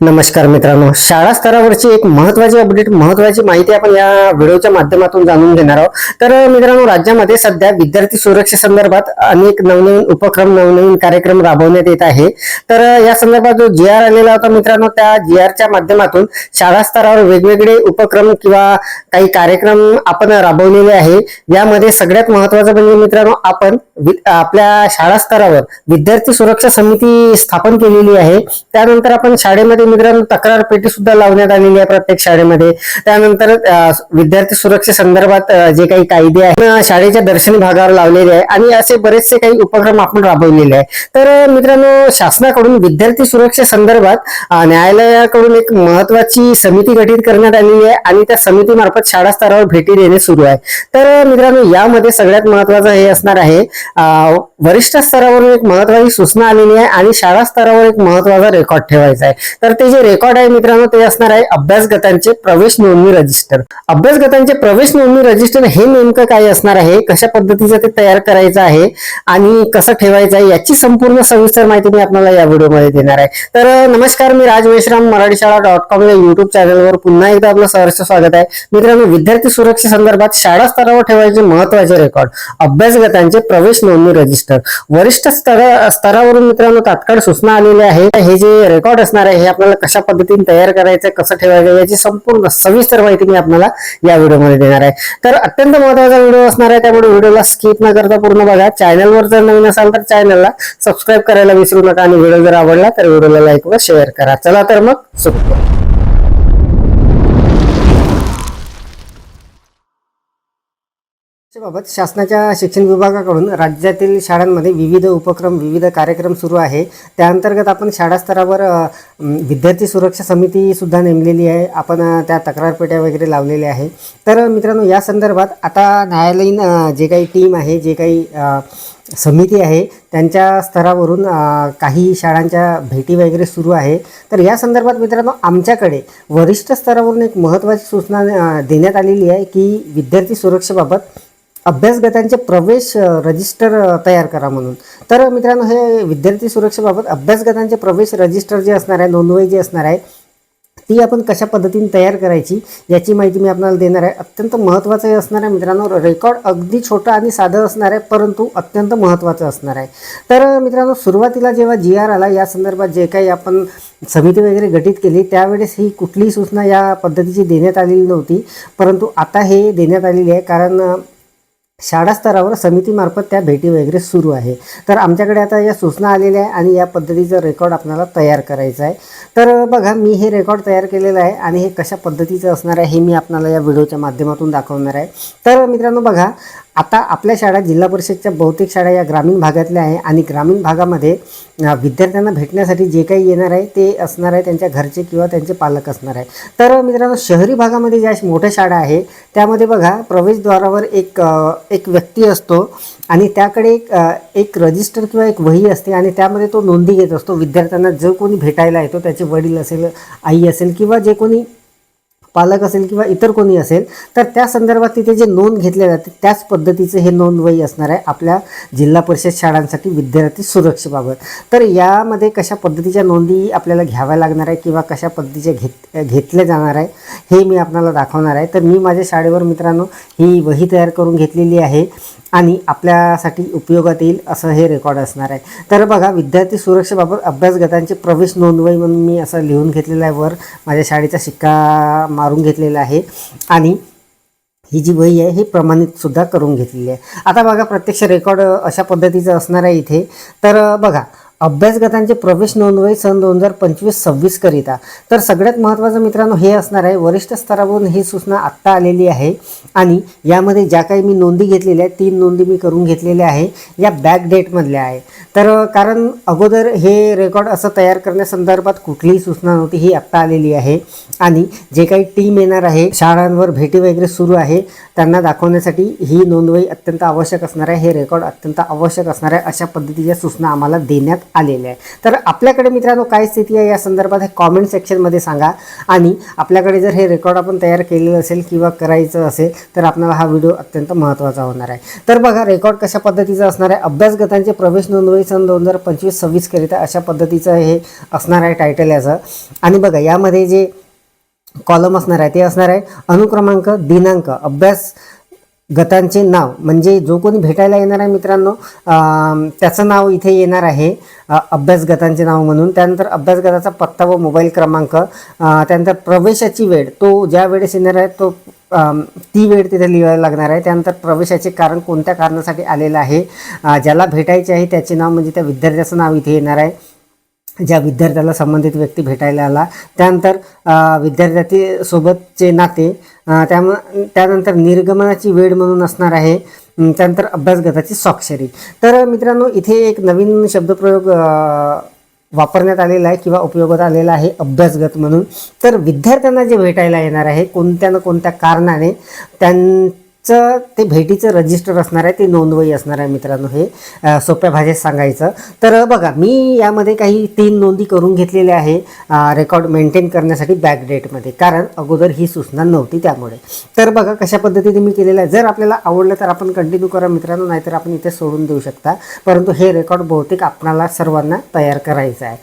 नमस्कार मित्रांनो. शाळा स्तरावरची एक महत्वाची अपडेट महत्वाची माहिती आपण या व्हिडिओच्या माध्यमातून जाणून घेणार आहोत. तर मित्रांनो राज्यामध्ये सध्या विद्यार्थी सुरक्षे संदर्भात अनेक नवनवीन उपक्रम नवनवीन कार्यक्रम राबवण्यात येत आहे. तर या संदर्भात जो जी आर आलेला होता मित्रांनो त्या जी आरच्या माध्यमातून शाळा स्तरावर वेगवेगळे उपक्रम किंवा काही कार्यक्रम आपण राबवलेले आहे. यामध्ये सगळ्यात महत्वाचं म्हणजे मित्रांनो आपण वि- आपल्या शाळा स्तरावर विद्यार्थी सुरक्षा समिती स्थापन केलेली आहे. त्यानंतर आपण शाळेमध्ये मित्रांनो तक्रार पेटी सुद्धा लावण्यात आलेली आहे प्रत्येक शाळेमध्ये. त्यानंतर विद्यार्थी सुरक्षे संदर्भात जे काही कायदे आहेत शाळेच्या दर्शनी भागावर लावलेले आहे आणि असे बरेचसे काही उपक्रम आपण राबवलेले आहे तर मित्रांनो शासनाकडून विद्यार्थी सुरक्षे संदर्भात न्यायालयाकडून एक महत्वाची समिती गठीत करण्यात आलेली आहे आणि त्या समितीमार्फत शाळा स्तरावर भेटी देणे सुरू आहे. तर मित्रांनो यामध्ये सगळ्यात महत्वाचं हे असणार आहे वरिष्ठ स्तरावरून एक महत्वाची सूचना आलेली आहे आणि शाळा स्तरावर एक महत्त्वाचा रेकॉर्ड ठेवायचा आहे. तर ते जे रेकॉर्ड आहे मित्रांनो ते असणार आहे अभ्यास गटांचे प्रवेश नोंदणी रजिस्टर अभ्यास गटांचे प्रवेश नोंदणी रजिस्टर हे नेमकं काय असणार आहे? कशा पद्धतीचं ते तयार करायचं आहे? आणि कसं ठेवायचं आहे? याची संपूर्ण सविस्तर माहिती मी आपल्याला या व्हिडिओमध्ये देणार आहे. तर नमस्कार मी राज मेश्राम मराठी शाळा डॉट कॉम या युट्यूब चॅनलवर पुन्हा एकदा आपलं सहर्ष स्वागत आहे. मित्रांनो विद्यार्थी सुरक्षे संदर्भात शाळा स्तरावर ठेवायचे महत्त्वाचे रेकॉर्ड अभ्यास गटांचे प्रवेश नोंदणी रजिस्टर वरिष्ठ स्तरावरून मित्रांनो तात्काळ सूचना आलेली आहे. हे जे रेकॉर्ड असणार आहे हे आपल्याला कशा पद्धतीने तयार करायचं कसं ठेवायचं याची संपूर्ण सविस्तर माहिती मी आपल्याला या व्हिडिओमध्ये देणार आहे. तर अत्यंत महत्त्वाचा व्हिडिओ असणार आहे त्यामुळे व्हिडिओला स्किप न करता पूर्ण बघा. चॅनलवर जर नवीन असाल तर चॅनलला सबस्क्राईब करायला विसरू नका आणि व्हिडिओ जर आवडला तर व्हिडिओला लाईक व शेअर करा. चला तर मग सुरू बाबत शासनाच्या शिक्षण विभागाकडून राज्यातील शाळांमध्ये विविध उपक्रम विविध कार्यक्रम सुरू आहे. त्या अंतर्गत आपण शाळा स्तरावर विद्यार्थी सुरक्षा समितीसुद्धा नेमलेली आहे. आपण त्या तक्रार पेट्या वगैरे लावलेल्या आहे. तर मित्रांनो या संदर्भात आता न्यायालयीन जे काही टीम आहे जे काही समिती आहे त्यांच्या स्तरावरून काही शाळांच्या भेटी वगैरे सुरू आहे. तर या संदर्भात मित्रांनो आमच्याकडे वरिष्ठ स्तरावरून एक महत्त्वाची सूचना देण्यात आलेली आहे की विद्यार्थी सुरक्षेबाबत अभ्यासगटांचे प्रवेश रजिस्टर तयार करा म्हणून. तर मित्रांनो हे विद्यार्थी सुरक्षेबाबत अभ्यासगटांचे प्रवेश रजिस्टर जे असणार आहे नोंदवही जी असणार आहे ती आपण कशा पद्धतीने तयार करायची याची माहिती मी आपल्याला देणार आहे. अत्यंत महत्त्वाचं हे असणार आहे मित्रांनो रेकॉर्ड अगदी छोटं आणि साधं असणार आहे परंतु अत्यंत महत्त्वाचं असणार आहे. तर मित्रांनो सुरुवातीला जेव्हा जी आर आला या संदर्भात जे काही आपण समिती वगैरे गठीत केली त्यावेळेस ही कुठलीही सूचना या पद्धतीची देण्यात आलेली नव्हती परंतु आता हे देण्यात आलेली आहे कारण शाळा स्तरावर समितीमार्फत त्या भेटी वगैरे सुरू आहे. तर आमच्याकडे आता या सूचना आलेल्या आहे आणि या पद्धतीचं रेकॉर्ड आपल्याला तयार करायचं आहे. तर बघा मी हे रेकॉर्ड तयार केलेलं आहे आणि हे कशा पद्धतीचं असणार आहे हे मी आपल्याला या व्हिडिओच्या माध्यमातून दाखवणार आहे. तर मित्रांनो बघा आता आपल्या शाळा जिल्हा परिषदच्या बहुतेक शाळा या ग्रामीण भागातल्या आहे आणि ग्रामीण भागामध्ये विद्यार्थ्यांना भेटण्यासाठी जे काही येणार आहे ते असणार आहे त्यांच्या घरचे किंवा त्यांचे पालक असणार आहे. तर मित्रांनो शहरी भागामध्ये ज्या मोठ्या शाळा आहे त्यामध्ये बघा प्रवेशद्वारावर एक एक व्यक्ती असतो आणि त्याकडे एक एक रजिस्टर किंवा एक वही असते आणि त्यामध्ये तो नोंदी घेत असतो. विद्यार्थ्यांना जो कोणी भेटायला येतो त्याचे वडील असेल आई असेल किंवा जे कोणी पालक असेल किंवा इतर कोणी असेल तर त्या संदर्भात तिथे जे नोंद घेतले जाते त्याच पद्धतीचं हे नोंदवही असणार आहे आपल्या जिल्हा परिषद शाळांसाठी विद्यार्थी सुरक्षेबाबत. तर यामध्ये कशा पद्धतीच्या नोंदी आपल्याला घ्याव्या लागणार आहे किंवा कशा पद्धतीच्या घेत घेतल्या जाणार आहे हे मी आपल्याला दाखवणार आहे. तर मी माझ्या शाळेवर मित्रांनो ही वही तयार करून घेतलेली आहे आणि आपल्यासाठी उपयोगात येईल असं हे रेकॉर्ड असणार आहे. तर बघा विद्यार्थी सुरक्षेबाबत अभ्यासगतांचे प्रवेश नोंदवही म्हणून मी असं लिहून घेतलेलं आहे वर. माझ्या शाळेचा शिक्का मारून घेतलेला आहे. आणि ही जी वही आहे ही प्रमाणितसुद्धा करून घेतलेली आहे. आता बघा प्रत्यक्ष रेकॉर्ड अशा पद्धतीचं असणार आहे इथे. तर बघा अभ्यासगतांचे प्रवेश नोंदवही सन दोन हजार पंचवीस सव्वीस करिता. तर सगळ्यात महत्त्वाचं मित्रांनो हे असणार आहे वरिष्ठ स्तरावरून ही सूचना आत्ता आलेली आहे. आणि यामध्ये ज्या काही मी नोंदी घेतलेल्या आहेत तीन नोंदी मी करून घेतलेल्या आहे या बॅक डेटमधल्या आहे. तर कारण अगोदर हे रेकॉर्ड असं तयार करण्यासंदर्भात कुठलीही सूचना नव्हती ही आत्ता आलेली आहे. आणि जे काही टीम येणार आहे शाळांवर भेटी वगैरे सुरू आहे त्यांना दाखवण्यासाठी ही नोंदवही अत्यंत आवश्यक असणार आहे हे रेकॉर्ड अत्यंत आवश्यक असणार आहे अशा पद्धतीच्या सूचना आम्हाला देण्यात आलेले आहे. तर आपल्याकडे मित्रांनो काय स्थिती आहे या संदर्भात हे कॉमेंट सेक्शनमध्ये सांगा. आणि आपल्याकडे जर हे रेकॉर्ड आपण तयार केलेलं असेल किंवा करायचं असेल तर आपल्याला हा व्हिडिओ अत्यंत महत्त्वाचा होणार आहे. तर बघा रेकॉर्ड कशा पद्धतीचा असणार आहे? अभ्यासगतांचे प्रवेश नोंदवही सन दोन हजार पंचवीस सव्वीसकरिता अशा पद्धतीचं हे असणार आहे टायटल याचं. आणि बघा यामध्ये जे कॉलम असणार आहे ते असणार आहे अनुक्रमांक दिनांक अभ्यास गटांचे नाव म्हणजे जो कोणी भेटायला येणार आहे मित्रांनो त्याचं नाव इथे येणार आहे अभ्यास गटांचे नाव म्हणून. त्यानंतर अभ्यास गटाचा पत्ता व मोबाईल क्रमांक त्यानंतर प्रवेशाची वेळ तो ज्या वेळेस येणार आहे तो ती वेळ तिथे लिहायला लागणार आहे. त्यानंतर प्रवेशाचे कारण कोणत्या कारणासाठी आलेलं आहे ज्याला भेटायचे आहे त्याचे नाव म्हणजे त्या विद्यार्थ्याचं नाव इथे येणार आहे. ज्या विद्यार्थ्याला संबंधित व्यक्ती भेटायला आला त्यानंतर विद्यार्थ्याचे सोबतचे नाते त्याम त्यानंतर निर्गमनाची वेळ म्हणून असणार आहे त्यानंतर अभ्यासगताची स्वाक्षरी तर मित्रांनो इथे एक नवीन शब्दप्रयोग वापरण्यात आलेला आहे किंवा उपयोगात आलेला आहे अभ्यासगत म्हणून. तर विद्यार्थ्यांना जे भेटायला येणार आहे कोणत्या ना कोणत्या कारणाने त्यां चं ते भेटीचं रजिस्टर असणार आहे ते नोंदवही असणार आहे मित्रांनो हे सोप्या भाषेत सांगायचं. तर बघा मी यामध्ये काही तीन नोंदी करून घेतलेल्या आहे रेकॉर्ड मेंटेन करण्यासाठी बॅक डेटमध्ये कारण अगोदर ही सूचना नव्हती त्यामुळे. तर बघा कशा पद्धतीने मी केलेलं आहे. जर आपल्याला आवडलं तर आपण कंटिन्यू करा मित्रांनो नाहीतर आपण इथे सोडून देऊ शकता. परंतु हे रेकॉर्ड बहुतेक आपणाला सर्वांना तयार करायचं आहे.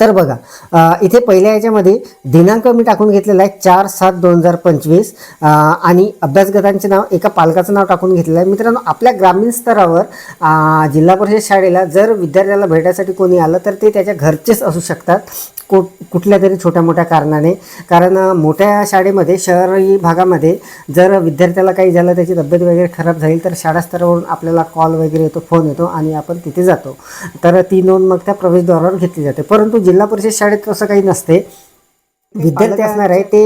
तर बघा इथे पहिल्या याच्यामध्ये दिनांक मी टाकून घेतलेला आहे चार सात दोन हजार पंचवीस. आणि अभ्यासगतांचे नाव एका पालकाचं नाव टाकून घेतलेलं आहे. मित्रांनो आपल्या ग्रामीण स्तरावर जिल्हा परिषद शाळेला जर विद्यार्थ्याला भेटायसाठी कोणी आलं तर ते त्याच्या घरचेच असू शकतात. कुठल्या तरी छोट्या मोठ्या कारणाने. कारण मोठ्या शाळेमध्ये शहरी भागामध्ये जर विद्यार्थ्याला काही झालं त्याची तब्येत वगैरे खराब झाली तर शाळा स्तरावरून आपल्याला कॉल वगैरे येतो फोन येतो आणि आपण तिथे जातो. तर ती नोंद मग त्या प्रवेशद्वारावर घेतली जाते. परंतु जिल्हा परिषद शाळेत तसं काही नसते. विद्यार्थी असणार आहे ते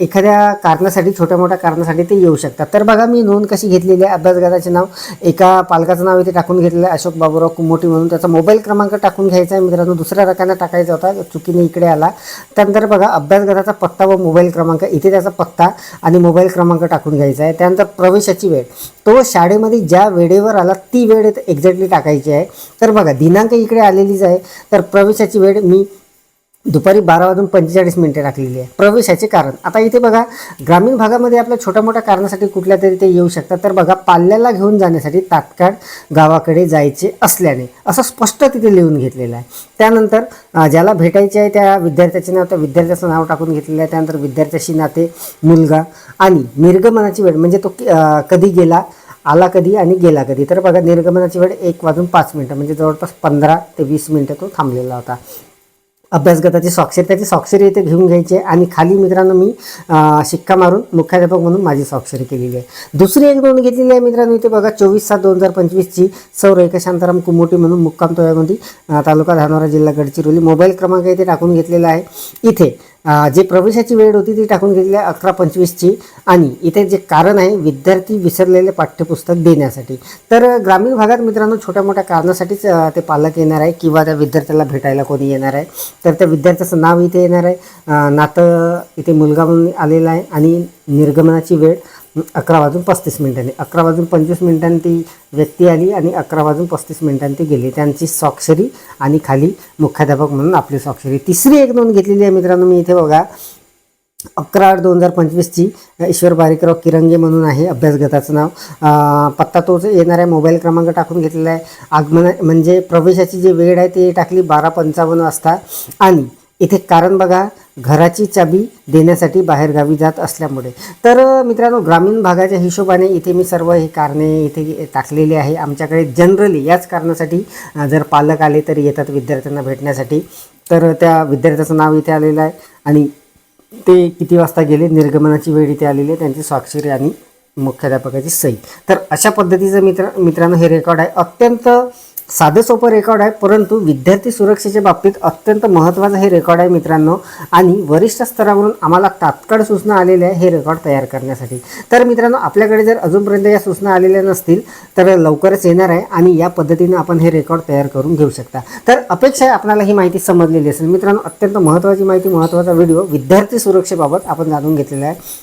एखाद्या कारणासाठी छोट्या मोठ्या कारणासाठी ते येऊ शकतात. तर बघा मी नोंद कशी घेतलेली आहे अभ्यास गटाचे नाव. एका पालकाचं नाव इथे टाकून घेतलेलं आहे अशोक बाबूराव कुमोटी म्हणून. त्याचा मोबाईल क्रमांक टाकून घ्यायचा आहे मित्रांनो. दुसऱ्या रकाने टाकायचा होता चुकीने इकडे आला. त्यानंतर बघा अभ्यास गटाचा पत्ता व मोबाईल क्रमांक. इथे त्याचा पत्ता आणि मोबाईल क्रमांक टाकून घ्यायचा आहे. त्यानंतर प्रवेशाची वेळ. तो शाळेमध्ये ज्या वेळेवर आला ती वेळ एक्झॅक्टली टाकायची आहे. तर बघा दिनांक इकडे आलेलीच आहे. तर प्रवेशाची वेळ मी दुपारी बारा वाजून पंचेचाळीस मिनिटे टाकलेली आहे. प्रवेशाचे कारण. आता इथे बघा ग्रामीण भागामध्ये आपल्या छोट्या मोठ्या कारणासाठी कुठल्या तरी ते येऊ शकतात. तर बघा पाल्याला घेऊन जाण्यासाठी तात्काळ गावाकडे जायचे असल्याने असं स्पष्ट तिथे लिहून घेतलेलं आहे. त्यानंतर ज्याला भेटायचे आहे त्या विद्यार्थ्याचे नाव त्या विद्यार्थ्याचं नाव टाकून घेतलेलं आहे. त्यानंतर विद्यार्थ्याशी नाते मुलगा आणि निर्गमनाची वेळ म्हणजे तो कधी गेला आला कधी आणि गेला कधी. तर बघा निर्गमनाची वेळ एक वाजून पाच मिनटं म्हणजे जवळपास पंधरा ते वीस मिनटं तो थांबलेला होता. अभ्यासगताची स्वाक्षरी त्याची स्वाक्षरी इथे घेऊन घ्यायची आहे आणि खाली मित्रांनो मी शिक्का मारून मुख्याध्यापक म्हणून माझी स्वाक्षरी केलेली आहे. दुसरी एक नोंद घेतलेली आहे मित्रांनो इथे बघा चोवीस सात दोन हजार पंचवीसची सौ रेखा शांताराम कुमोटी म्हणून मुक्काम तोयामध्ये तालुका धानोरा जिल्हा गडचिरोली. मोबाईल क्रमांक इथे टाकून घेतलेला आहे. इथे जे प्रवेशाची वेळ होती ती टाकून घेतली आहे अकरा पंचवीसची. आणि इथे जे कारण आहे विद्यार्थी विसरलेले पाठ्यपुस्तक देण्यासाठी. तर ग्रामीण भागात मित्रांनो छोट्या मोठ्या कारणासाठीच ते पालक येणार आहे किंवा त्या विद्यार्थ्याला भेटायला कोणी येणार आहे. तर त्या विद्यार्थ्याचं नाव इथे येणार आहे. नातं इथे मुलगा म्हणून आलेला आहे आणि निर्गमनाची वेळ. अकरा वाजून पस्तीस मिनिटांनी. अकरा वाजून पंचवीस मिनिटांनी ती व्यक्ती आली आणि अकरा वाजून पस्तीस मिनिटांनी ती गेली. त्यांची स्वाक्षरी आणि खाली मुख्याध्यापक म्हणून आपली स्वाक्षरी तिसरी एक नोंद घेतलेली आहे मित्रांनो मी इथे बघा. अकरा आठ दोन हजार पंचवीसची ईश्वर बारीकराव किरंगे म्हणून आहे अभ्यासगताचं नाव. पत्ता तोच येणार आहे मोबाईल क्रमांक टाकून घेतलेला आहे. आगमना म्हणजे प्रवेशाची जी वेळ आहे ती टाकली बारा पंचावन्न वाजता. आणि इथे कारण बघा घराची चाबी देण्यासाठी बाहेरगावी जात असल्यामुळे. तर मित्रांनो ग्रामीण भागाच्या हिशोबाने इथे मी सर्व हे कारणे इथे टाकलेली आहे. आमच्याकडे जनरली याच कारणासाठी जर पालक आले तर येतात विद्यार्थ्यांना भेटण्यासाठी. तर त्या विद्यार्थ्याचं नाव इथे आलेलं आहे आणि ते किती वाजता गेले निर्गमनाची वेळ इथे आलेली आहे त्यांची स्वाक्षरी आणि मुख्याध्यापकाची सही. तर अशा पद्धतीचं मित्र मित्रांनो हे रेकॉर्ड आहे. अत्यंत साधं सोपं रेकॉर्ड आहे परंतु विद्यार्थी सुरक्षेच्या बाबतीत अत्यंत महत्त्वाचं हे रेकॉर्ड आहे मित्रांनो. आणि वरिष्ठ स्तरावरून आम्हाला तात्काळ सूचना आलेल्या आहे हे रेकॉर्ड तयार करण्यासाठी. तर मित्रांनो आपल्याकडे जर अजूनपर्यंत या सूचना आलेल्या नसतील तर लवकरच येणार आहे आणि या पद्धतीने आपण हे रेकॉर्ड तयार करून घेऊ शकता. तर अपेक्षा आहे आपल्याला ही माहिती समजलेली असेल. मित्रांनो अत्यंत महत्त्वाची माहिती महत्त्वाचा व्हिडिओ विद्यार्थी सुरक्षेबाबत आपण जाणून घेतलेला आहे.